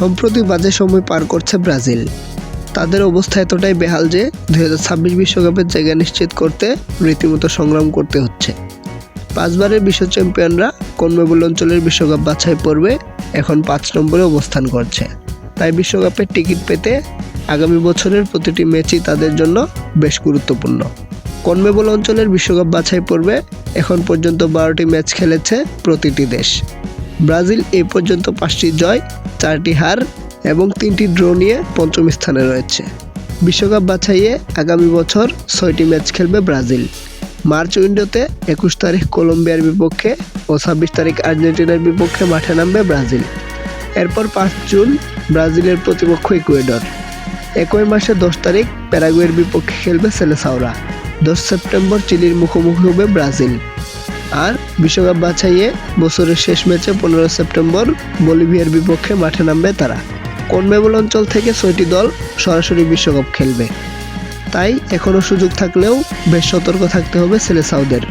সম্প্রতি বাজে সময় পার করছে ব্রাজিল। তাদের অবস্থা এতটাই বেহাল যে দুই হাজার ছাব্বিশ বিশ্বকাপের জায়গা নিশ্চিত করতে রীতিমতো সংগ্রাম করতে হচ্ছে। পাঁচবারের বিশ্ব চ্যাম্পিয়নরা কনমেবুল অঞ্চলের বিশ্বকাপ বাছাই পর্বে এখন পাঁচ নম্বরে অবস্থান করছে। তাই বিশ্বকাপের টিকিট পেতে আগামী বছরের প্রতিটি ম্যাচই তাদের জন্য বেশ গুরুত্বপূর্ণ। কনমেবল অঞ্চলের বিশ্বকাপ বাছাই পর্বে এখন পর্যন্ত বারোটি ম্যাচ খেলেছে প্রতিটি দেশ। ব্রাজিল এই পর্যন্ত পাঁচটি জয়, চারটি হার এবং তিনটি ড্র নিয়ে পঞ্চম স্থানে রয়েছে। বিশ্বকাপ বাছাইয়ে আগামী বছর ছয়টি ম্যাচ খেলবে ব্রাজিল। মার্চ উইন্ডোতে একুশ তারিখ কলম্বিয়ার বিপক্ষে ও ছাব্বিশ তারিখ আর্জেন্টিনার বিপক্ষে মাঠে নামবে ব্রাজিল। এরপর পাঁচ জুন ব্রাজিলের প্রতিপক্ষ ইকুয়েডর। একই মাসে দশ তারিখ প্যারাগুয়ের বিপক্ষে খেলবে সেলেসাওরা। দশ সেপ্টেম্বর চিলির মুখোমুখি হবে ব্রাজিল। আর বিশ্বকাপ বাছাইয়ে বছরের শেষ ম্যাচে পনেরো সেপ্টেম্বর বলিভিয়ার বিপক্ষে মাঠে নামবে তারা। কনমেবল অঞ্চল থেকে ছয়টি দল সরাসরি বিশ্বকাপ খেলবে। তাই এখনও সুযোগ থাকলেও বেশ সতর্ক থাকতে হবে সেলেসাউদের